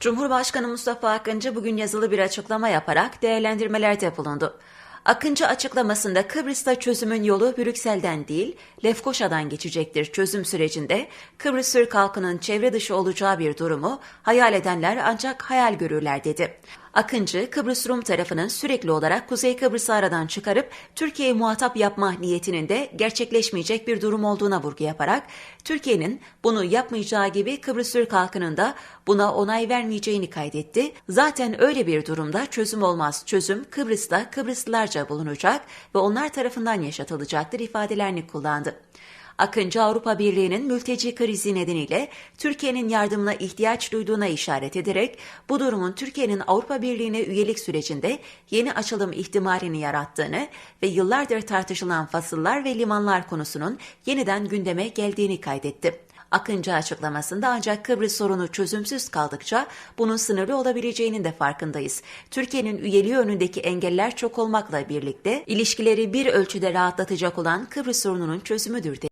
Cumhurbaşkanı Mustafa Akıncı bugün yazılı bir açıklama yaparak değerlendirmelerde bulundu. Akıncı açıklamasında Kıbrıs'ta çözümün yolu Brüksel'den değil, Lefkoşa'dan geçecektir. Çözüm sürecinde Kıbrıs Türk halkının çevre dışı olacağı bir durumu hayal edenler ancak hayal görürler dedi. Akıncı, Kıbrıs Rum tarafının sürekli olarak Kuzey Kıbrıs'ı aradan çıkarıp Türkiye'yi muhatap yapma niyetinin de gerçekleşmeyecek bir durum olduğuna vurgu yaparak, Türkiye'nin bunu yapmayacağı gibi Kıbrıs Türk halkının da buna onay vermeyeceğini kaydetti. Zaten öyle bir durumda çözüm olmaz. Çözüm Kıbrıs'ta Kıbrıslılarca bulunacak ve onlar tarafından yaşatılacaktır ifadelerini kullandı. Akıncı Avrupa Birliği'nin mülteci krizi nedeniyle Türkiye'nin yardımına ihtiyaç duyduğuna işaret ederek bu durumun Türkiye'nin Avrupa Birliği'ne üyelik sürecinde yeni açılım ihtimalini yarattığını ve yıllardır tartışılan fasıllar ve limanlar konusunun yeniden gündeme geldiğini kaydetti. Akıncı açıklamasında ancak Kıbrıs sorunu çözümsüz kaldıkça bunun sınırlı olabileceğinin de farkındayız. Türkiye'nin üyeliği önündeki engeller çok olmakla birlikte ilişkileri bir ölçüde rahatlatacak olan Kıbrıs sorununun çözümüdür dedi.